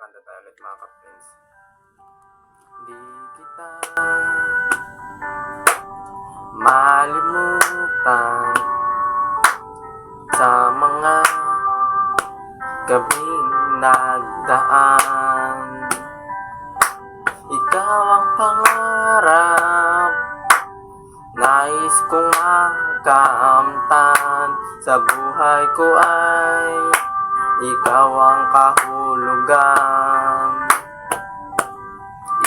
kanta tayo ulit mga ka-friends. Di kita malimutan sa mga gabing nagdaan. Ikaw ang pangarap Nais kong makamtan Sa buhay ko ay Ikaw ang kahulugan.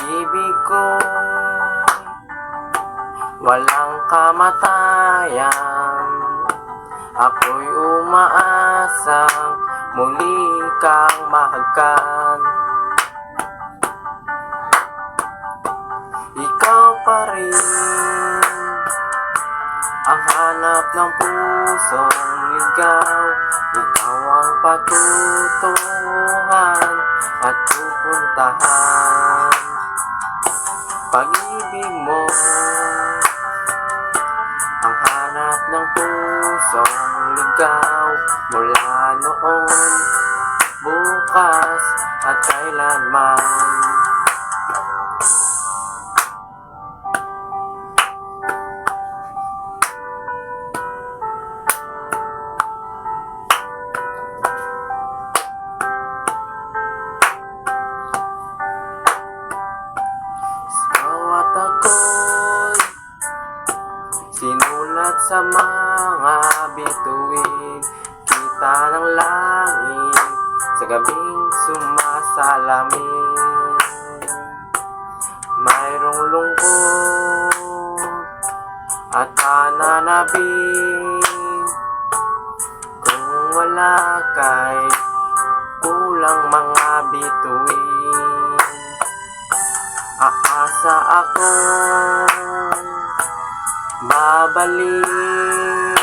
Ibig ko Walang kamatayan. Ako'y umaasang Muli kang mahagkan. Ikaw pa rin hanap ng pusong ligaw Ikaw ang patutunguhan At pupuntahan. Pag-ibig mo. Ang hanap ng pusong ligaw Mula noon Sinulat sa mga bituin Kita ng langit Sa gabing sumasalamin. Mayroong lungkot At pananabik. Kung wala kay Kulang mga bituin Aasa ako Babalik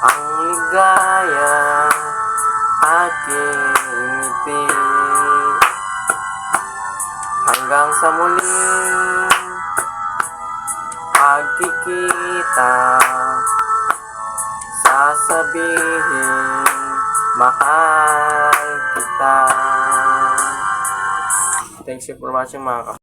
Ang ligaya Aking ngiti. Hanggang sa muling Pagkikita Sasabihin Mahal kita. Thanks you for watching mga